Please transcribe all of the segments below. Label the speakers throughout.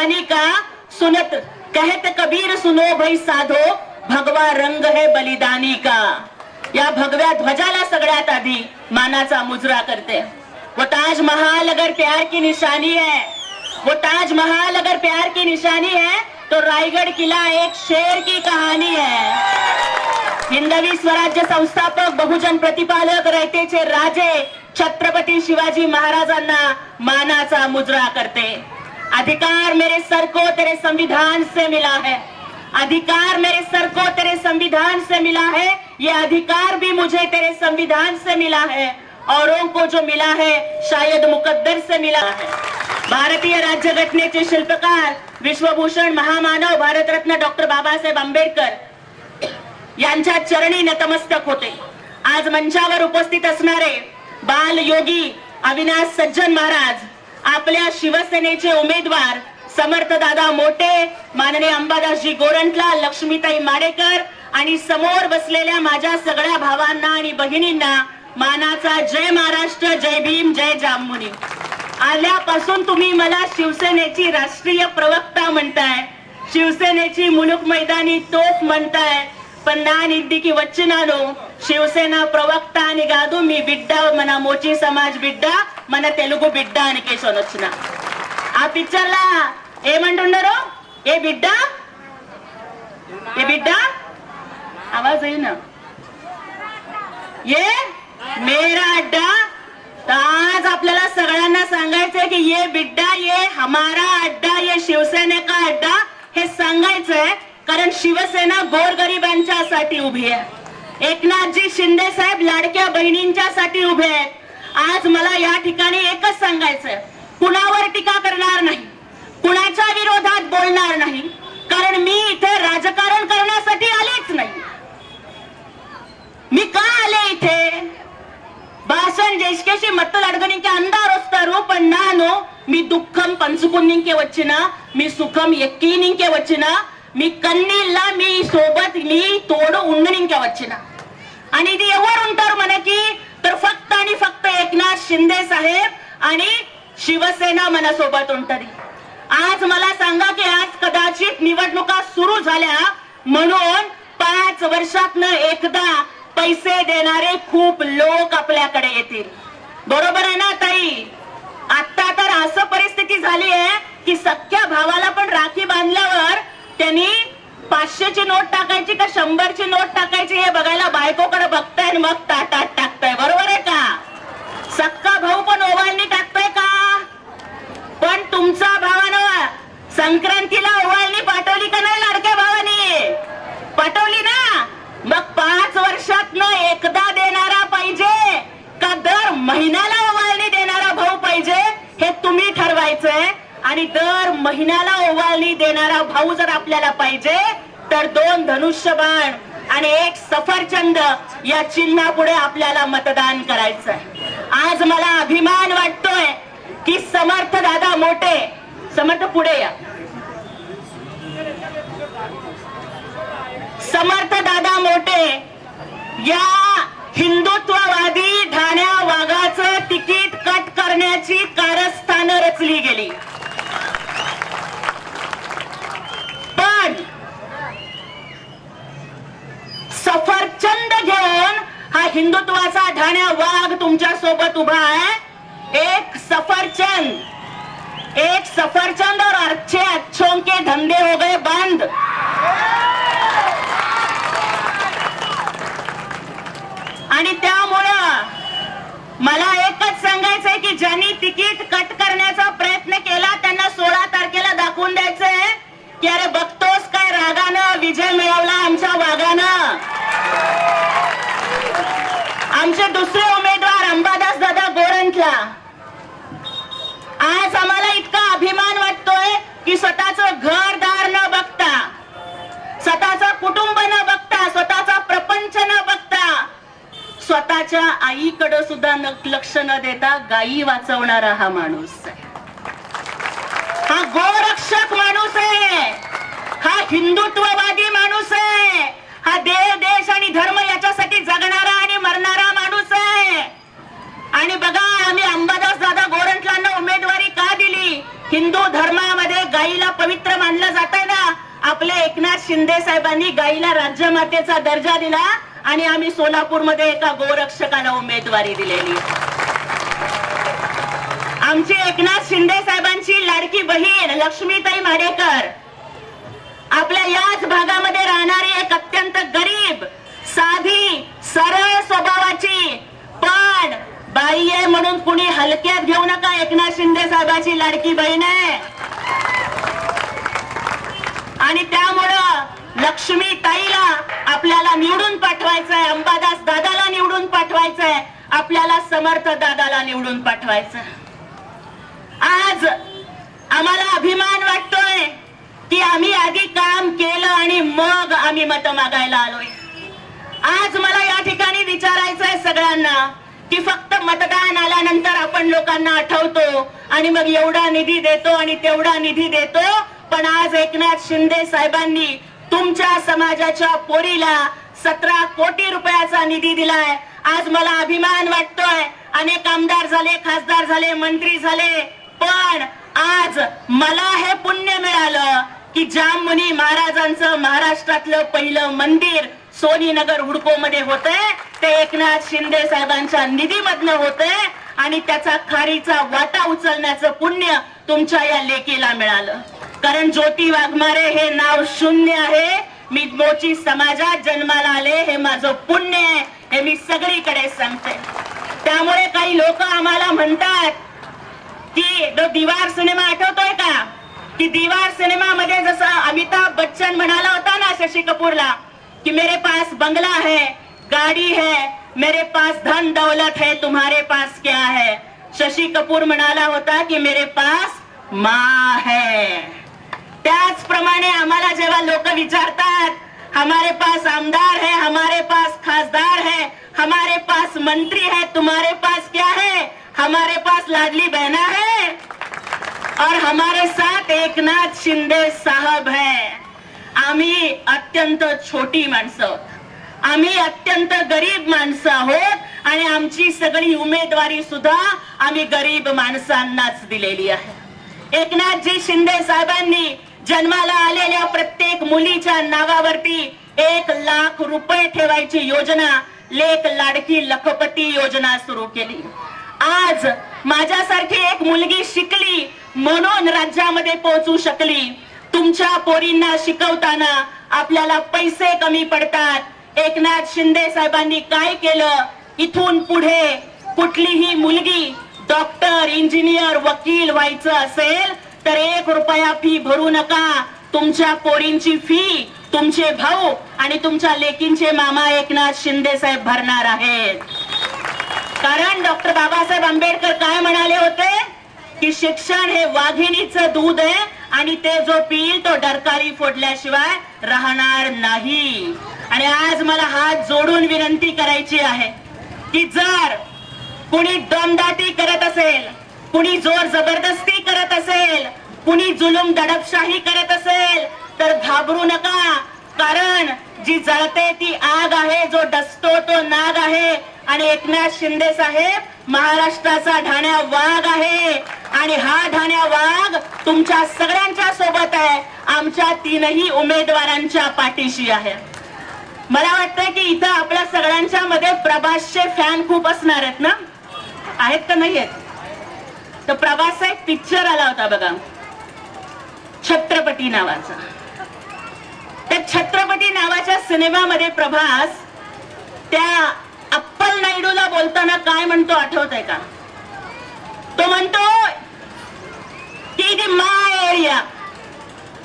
Speaker 1: बलिदानी का? सुनत कहत कबीर सुनो भाई साधो भगवा रंग है बलिदानी का। या भगव्या ध्वजाला सगळ्यात आधी मानाचा मुजरा करते. वो ताज महाल अगर प्यार की निशानी है वो ताज महाल अगर प्यार की निशानी है तो रायगढ़ किला एक शेर की कहानी है। हिंदवी स्वराज्य संस्थापक बहुजन प्रतिपालक रयतेचे राजे छत्रपती शिवाजी महाराजांना मानाचा मुजरा करते. अधिकार मेरे सर को तेरे संविधान से मिला है। अधिकार मेरे सर को तेरे संविधान से मिला है। ये अधिकार भी मुझे तेरे संविधान से मिला है। औरों को जो मिला है शायद मुकद्दर से मिला है। भारतीय राज्य राज्यघटनेचे शिल्पकार विश्वभूषण महामानव भारतरत्न डॉक्टर बाबासाहेब आंबेडकर यांच्या चरणी नतमस्तक होते. आज मंचावर उपस्थित असणारे बाल योगी अविनाश सज्जन महाराज आपल्या शिवसेनेचे उमेदवार समर्थ दादा मोटे माननीय अंबादासजी गोरंटला लक्ष्मीताई माडेकर आणि समोर बसलेल्या माझ्या सगळ्या भावांना आणि बहिणींना मानाचा जय महाराष्ट्र जय भीम जय जांभुनी आल्यापासून तुम्ही मला शिवसेनेची राष्ट्रीय प्रवक्ता म्हणताय शिवसेनेची मुलुक मैदानी तोप म्हणताय पण ना निधी की वच्चिनानो शिवसेना प्रवक्ता आणि गादू मी बिड्डा मना मोची समाज बिड्डा మన తెలుగు బిడ్డ అని కేసోని వచ్చిన ఆ పిక్చర్ లా ఏమంటున్నారు ఏ బిడ్డ ఏ బిడ్డ आवाज येई ना ये मेरा अड्डा तर आज आपल्याला सगळ्यांना सांगायचंय की ये बिड्डा ये हमारा अड्डा ये शिवसेने का अड्डा हे सांगायचंय कारण शिवसेना गोरगरिबांच्यासाठी उभी आहे एकनाथजी शिंदे साहेब लाडक्या बहिणींच्यासाठी उभे आहेत आज मला या ठिकाणी एकच सांगायचंय कुणावर टीका करणार नाही कुणाच्या विरोधात बोलणार नाही कारण मी इथे राजकारण करण्यासाठी आलेच नाही मी का आले इथे భాషను చేసి మత్తలు అడగనికి అందరు వస్తారు పన్ నాను మీ దుఃఖం పంచుకునికే వచ్చిన మీ సుఖం ఎక్కినికే వచ్చిన మీ కన్నీళ్ళ మీ సోబత్ మీ తోడు ఉండనికే వచ్చిన आणि ఇది ఎవరు ఉంటారు మనకి तर फक्त आणि फक्त एकनाथ शिंदे साहेब आणि शिवसेना मनासोबतून उंटरी आज मला सांगा की आज कदाचित निवडणुका सुरू झाल्या म्हणून पाच वर्षातन एकदा पैसे देणारे खूप लोक आपल्याकडे येतील. बरोबर आहे ना ताई? आता तर असं परिस्थिती झाली आहे की सख्या भावाला पण राखी बांधल्यावर त्यांनी पाचशेची नोट टाकायची का शंभरची नोट टाकायची हे बघायला बायकोकडे बघताय आणि मग ताटात टाकताय. बरोबर आहे का? सक्का भाऊ पण ओवाळणी टाकतोय का? पण तुमचा भावानं संक्रांतीला ओवाळणी पाठवली का नाही लाडक्या भावानी? पाठवली ना? मग पाच वर्षातनं एकदा देणारा पाहिजे का दर महिन्याला ओवाळणी देणारा भाऊ पाहिजे हे तुम्ही ठरवायचंय. आणि दर महिन्याला ओवाळणी देणारा भाऊ जर आपल्याला पाहिजे तर दोन धनुष्यबाण आणि एक सफरचंद या चिन्हापुढे आपल्याला मतदान करायचं आज मला अभिमान वाटतोय की समर्थ दादा मोठे समर्थ पुढे या. समर्थ दादा मोठे या हिंदुत्ववादी ठाण्या वाघाचं तिकीट कट करण्याची कारस्थानं रचली गेली पण सफरचंद घेऊन हा हिंदुत्वाचा ढाण्या वाघ तुमच्यासोबत उभा आहे. एक सफरचंद. एक सफरचंद और अच्छे अच्छों के धंधे हो गए बंद. आणि त्यामुळं मला एकच सांगायचंय की ज्यांनी तिकीट कट करण्याचा प्रयत्न केला त्यांना सोळा तारखेला दाखवून द्यायचंय. की अरे बघतोस काय रागानं विजय मिळवला आमच्या वाघानं आमचे दुसरे उमेदवार अंबादास दादा गोरंट्या आज आम्हाला इतका अभिमान वाटतोय की स्वतःच घरदार न बघता स्वतःचा कुटुंब न बघता स्वतःचा प्रपंच न बघता स्वतःच्या आईकडे सुद्धा न- लक्ष न देता गायी वाचवणारा हा माणूस आहे. हा गोरक्षक माणूस आहे. हा हिंदुत्ववादी माणूस आहे. हा देव देश आणि धर्म याच्यासाठी जगणार आणि बघा आम्ही अंबादास दादा गोरंटलांना उमेदवारी का दिली? हिंदू धर्मामध्ये गायीला पवित्र मानलं जात ना? आपले एकनाथ शिंदे साहेबांनी गायीला राज्यमातेचा दर्जा दिला आणि आम्ही सोलापूरमध्ये एका गोरक्षकाला उमेदवारी दिलेली. आमची एकनाथ शिंदे साहेबांची लाडकी बहीण लक्ष्मीताई माडेकर. आपल्या याच भागामध्ये राहणारी एक अत्यंत गरीब साधी सरळ स्वभावाची पण बाई आहे म्हणून कुणी हलक्यात घेऊ नका. एकनाथ शिंदे साहेबाची लाडकी बहीण आहे. आणि त्यामुळं लक्ष्मी ताईला आपल्याला निवडून पाठवायचंय अंबादास दादाला निवडून पाठवायचंय आपल्याला समर्थ दादाला निवडून पाठवायचं आज आम्हाला अभिमान वाटतोय की आम्ही आधी काम केलं आणि मग आम्ही मत मागायला आलोय. आज मला या ठिकाणी विचारायचंय सगळ्यांना की फक्त मतदान आल्यानंतर आपण लोकांना आठवतो आणि मग एवढा निधी देतो आणि तेवढा निधी देतो. पण आज एकनाथ शिंदे साहेबांनी तुमच्या समाजाच्या पोरीला सतरा कोटी रुपयाचा निधी दिलाय. आज मला अभिमान वाटतोय. अनेक आमदार झाले खासदार झाले मंत्री झाले. पण आज मला हे पुण्य मिळालं की जाममुनी महाराजांचं महाराष्ट्रातलं पहिलं मंदिर सोनीनगर हुडको मध्ये होतंय. ते एकनाथ शिंदे साहेबांच्या निधीमधनं होतंय आणि त्याचा खारीचा वाटा उचलण्याचं पुण्य तुमच्या या लेकीला मिळालं. कारण ज्योती वाघमारे हे नाव शून्य आहे. मी मोची समाजात जन्माला आले हे माझं पुण्य आहे हे मी सगळीकडे सांगते. त्यामुळे काही लोक आम्हाला म्हणतात की तो दिवार सिनेमा आठवतोय का? की दिवार सिनेमामध्ये जसं अमिताभ बच्चन म्हणाला होता ना शशी कपूरला कि मेरे पास बंगला है, गाड़ी है, मेरे पास धन दौलत है, तुम्हारे पास क्या है? शशि कपूर म्हणाला होता की मेरे पास माँ है। त्याचप्रमाणे आम्हाला जेव्हा लोक विचारतात, हमारे पास आमदार है, हमारे पास खासदार है, हमारे पास मंत्री है, तुम्हारे पास क्या है? हमारे पास लाडली बहना है और हमारे साथ एकनाथ शिंदे साहब है। आम्ही अत्यंत छोटी माणसं. आम्ही अत्यंत गरीब माणसं आहोत आणि आमची सगळी उमेदवारी सुद्धा आम्ही गरीब माणसांनाच दिलेली आहे. एकनाथजी शिंदे साहेबांनी जन्माला आलेल्या प्रत्येक मुलीच्या नावावरती एक लाख रुपये ठेवायची योजना लेख लाडकी लखपती योजना सुरू केली. आज माझ्यासारखी एक मुलगी शिकली म्हणून राज्यामध्ये पोहोचू शकली. तुमच्या पोरींना शिकवताना आपल्याला पैसे कमी पडतात. एकनाथ शिंदे साहेबांनी काय केलं? इथून पुढे कुठलीही मुलगी डॉक्टर इंजिनियर वकील व्हायचं असेल तर एक रुपया फी भरू नका. तुमच्या पोरींची फी तुमचे भाऊ आणि तुमच्या लेकींचे मामा एकनाथ शिंदे साहेब भरणार आहेत. कारण डॉक्टर बाबासाहेब आंबेडकर काय म्हणाले होते? की शिक्षण हे वाघिणीचं दूध आहे आणि ते जो पिईल तो डरकाळी फोडल्याशिवाय राहणार नाही. आणि आज मला हात जोडून विनंती करायची आहे की जर कुणी दमदाटी करत असेल कुणी जोर जबरदस्ती करत असेल कुणी जुलूम दडपशाही करत असेल तर घाबरू नका. कारण जी जळते ती आग आहे जो डसतो तो नाग आहे. आणि एकनाथ शिंदे साहेब महाराष्ट्राचा ढाण्या वाघ आहे. आणि हा ढाण्या वाघ तुमच्या सगळ्यांच्या सोबत आहे. आमच्या तीनही उमेदवारांच्या पाठीशी आहे. मला वाटतंय की इथं आपल्या सगळ्यांच्या मध्ये प्रभासचे फॅन खूप असणार आहेत ना? आहेत का नाही आहेत तर प्रभासचा एक पिक्चर आला होता बघा. छत्रपती नावाचा. त्या छत्रपती नावाच्या सिनेमामध्ये प्रभास त्या अप्पल नायडूला बोलताना काय म्हणतो आठवत आहे का तो म्हणतो की ఇది మా ఏరియా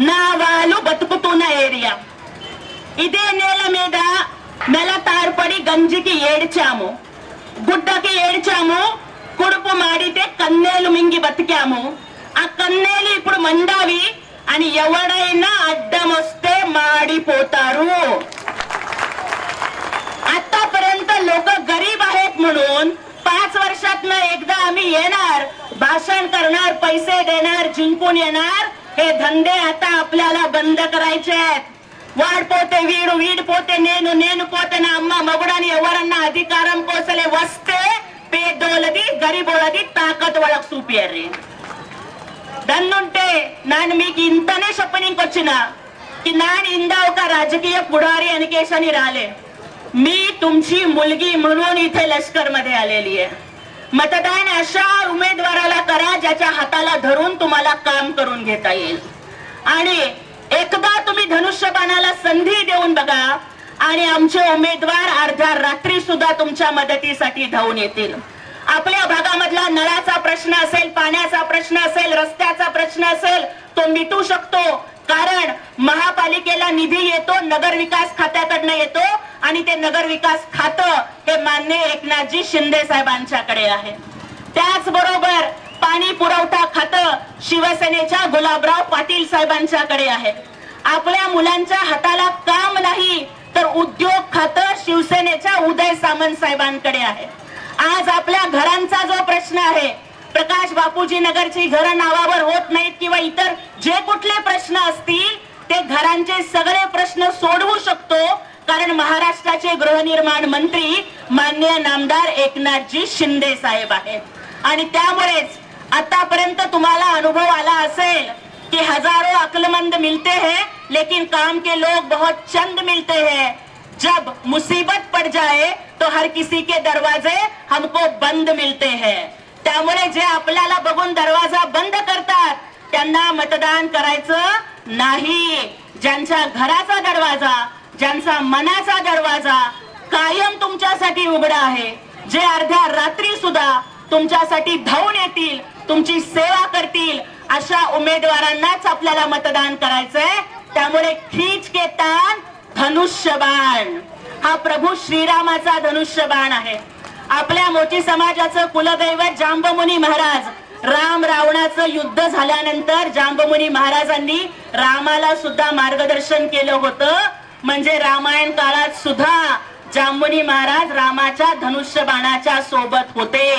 Speaker 1: నా వాళ్ళు బతుకుతున్న ఏరియా ఇదే నేల మీద నెల తార్పడి గంజికి ఏడ్చాము గుడ్డకి ఏడ్చాము కుడుపు మాడితే కన్నేలు మింగి బతికాము ఆ కన్నేలు ఇప్పుడు మండావి అని ఎవడైనా అడ్డం వస్తే మాడిపోతారు आतापर्यंत लोक गरीब आहेत म्हणून पाच वर्षात एकदा आम्ही येणार भाषण करणार पैसे देणार जिंकून येणार हे धंदे आता आपल्याला बंद करायचे आहेत వాడిపోతే వీడు వీడిపోతే నేను నేను పోతే నా అమ్మ మగుడని ఎవరన్నా అధికారం కోసలే వస్తే పేదోళ్ళది గరీబోళ్ళది తాకత్ వాళ్ళకి చూపియర్రి దన్నుంటే నేను మీకు ఇంతనే చెప్పనీకి వచ్చిన की नाण इंदाव का राजकीय पुढारी अनिकेशाने राहिले मी तुमची मुलगी म्हणून इथे लष्करमध्ये आलेली आहे. मतदान अशा उमेदवाराला करा ज्याच्या हाताला धरून तुम्हाला काम करून घेता येईल. आणि एकदा तुम्ही धनुष्यबाणाला संधी देऊन बघा आणि आमचे उमेदवार अर्ध्या रात्री सुद्धा तुमच्या मदतीसाठी धावून येतील. आपल्या भागामधला नळाचा प्रश्न असेल पाण्याचा प्रश्न असेल रस्त्याचा प्रश्न असेल तो मिटू शकतो. कारण महापालिकेला निधी येतो नगर विकास खात्याकडनं येतो आणि ते नगर विकास खातं हे मान्य एकनाथजी शिंदे साहेबांच्याकडे आहे. त्याचबरोबर पाणी पुरवठा खातं शिवसेनेच्या गुलाबराव पाटील साहेबांच्याकडे आहे. आपल्या मुलांच्या हाताला काम नाही तर उद्योग खातं शिवसेनेच्या उदय सामंत साहेबांकडे आहे. आज आपल्या घरांचा जो प्रश्न आहे प्रकाश बापूजी नगरची घरं नावावर होत नाहीत किंवा इतर जे कुठले प्रश्न असतील ते घरांचे सगळे प्रश्न सोडवू शकतो. कारण महाराष्ट्राचे गृहनिर्माण मंत्री मान्य नामदार एकनाथजी शिंदे साहेब आहेत. आणि त्यामुळेच आतापर्यंत तुम्हाला अनुभव आला असेल कि हजारों अक्लमंद मिलते हैं लेकिन काम के लोग बहुत चंद मिलते हैं. जब मुसीबत पड़ जाए तो हर किसी के दरवाजे हमको बंद मिलते हैं. त्यामुळे जे आपल्याला बघून दरवाजा बंद करतात त्यांना मतदान करायचं नाही. ज्यांच्या घराचा दरवाजा ज्यांचा मनाचा दरवाजा कायम तुमच्यासाठी उघडा आहे. जे अर्ध्या रात्री सुद्धा तुमच्यासाठी धावून येतील तुमची सेवा करतील अशा उमेदवारांनाच आपल्याला मतदान करायचंय. त्यामुळे खीच के तान धनुष्यबाण. हा प्रभू श्रीरामाचा धनुष्यबाण आहे. आपल्या मोठी समाजाचं कुलदैवत जांबमुनी महाराज. राम रावणाचं युद्ध झाल्यानंतर जांबमुनी महाराजांनी रामाला सुद्धा मार्गदर्शन केलं होतं. म्हणजे रामायण काळात सुद्धा जांबुनी महाराज रामाच्या धनुष्य बाणाच्या सोबत होते.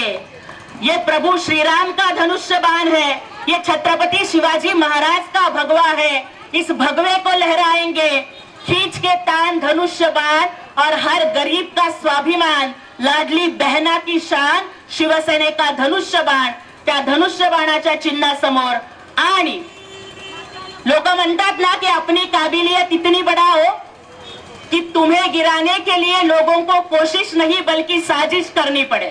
Speaker 1: ये प्रभु श्रीराम का धनुष्य बाण है? ये छत्रपति शिवाजी महाराज का भगवा है? इस भगवे को लहराएंगे। खींच के तान धनुष्य बाण और हर गरीब का स्वाभिमान। लाडली बहना की शान शिवसेने का धनुष्य बाण त्या धनुष्य बाणाच्या चिन्हासमोर आणि लोक म्हणतात ना की अपनी काबिलियत इतनी बड़ा हो कि तुम्हें गिराने के लिए लोगों को कोशिश नहीं बल्कि साजिश करनी पड़े.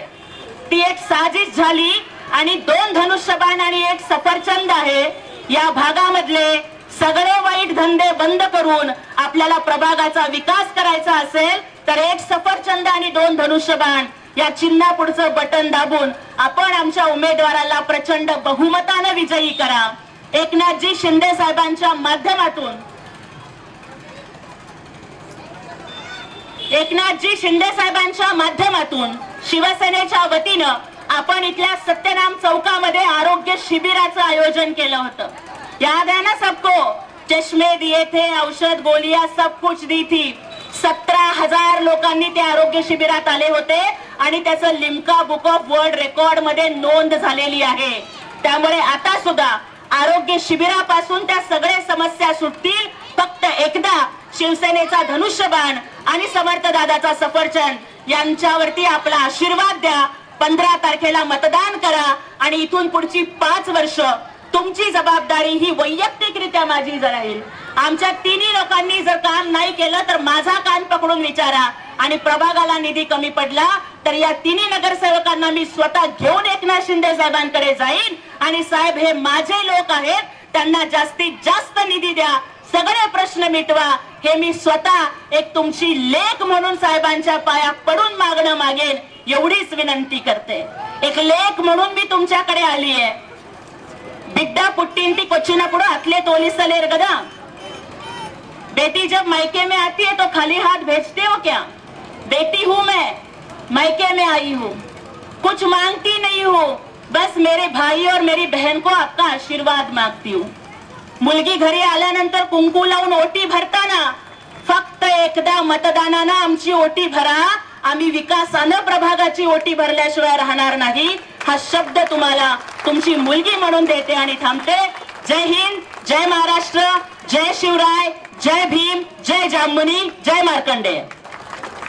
Speaker 1: ती एक साजिश झाली आणि दोन धनुष्यबाण आणि एक सफरचंद आहे. या भागामधले सगळे वाईट धंदे बंद करून आपल्याला प्रभागाचा विकास करायचा असेल तर एक सफरचंद आणि दोन धनुष्यबाण. या चिन्हा पुढचं बटन दाबून आपण आमच्या उमेदवाराला प्रचंड बहुमतानं विजयी करा. एकनाथजी शिंदे साहेबांच्या माध्यमातून. एकनाथजी शिंदे साहेबांच्या माध्यमातून शिवसेनेच्या वतीनं आपण इथल्या सत्यनाम चौकामध्ये आरोग्य शिबिराचं आयोजन केलं होतं. याद है ना सबको? चष्मे दिए थे औषध गोलियां सब कुछ दी थी. सतरा हजार लोकांनी ते आरोग्य शिबिरात आले होते आणि त्याचं लिम्का बुक ऑफ वर्ल्ड रेकॉर्डमध्ये नोंद झालेली आहे. त्यामुळे आता सुद्धा आरोग्य शिबिरापासून त्या सगळ्या समस्या सुटतील. फक्त एकदा शिवसेनेचा धनुष्यबाण आणि समर्थ दादाचा सफरचंद यांच्यावरती आपला आशीर्वाद द्या. पंधरा तारखेला मतदान करा आणि इथून पुढची पाच वर्ष तुमची जबाबदारी ही वैयक्तिकरित्या माझी राहील आमच्या तिन्ही लोकांनी जर काम नाही केलं तर माझा कान पकडून विचारा. आणि प्रभागाला निधी कमी पडला तर या तिन्ही नगरसेवकांना मी स्वतः घेऊन एकनाथ शिंदे साहेबांकडे जाईन. आणि साहेब हे माझे लोक आहेत. त्यांना जास्तीत जास्त निधी द्या. सगळे प्रश्न मिटवा. हे मी स्वतः एक तुमची लेख म्हणून साहेबांच्या पाया पडून मागणं मागेन. एवढीच विनंती करते. एक लेख म्हणून मी तुमच्याकडे आली आहे पुट्टींटी कोच्चिनपुడు अतले तोलिसलेर गदा बेटी जब मायके में आती है तो खाली हाथ भेजते हो क्या बेटी हूँ मैं मायके में आई हूँ कुछ मांगती नहीं हूँ बस मेरे भाई और मेरी बहन को आपका आशीर्वाद मागती हूँ मुलगी घरी आल्यानंतर कुंकू लावून ओटी भरताना फक्त एकदा मतदानानं आमची ओटी भरा आम्ही विकासानं प्रभागाची ओटी भरल्याशिवाय राहणार नाही हा शब्द तुम्हाला तुमची मुलगी म्हणून देते आणि थांबते. जय हिंद जय महाराष्ट्र जय शिवराय जय भीम जय जांबुनी जय मार्कंडेय.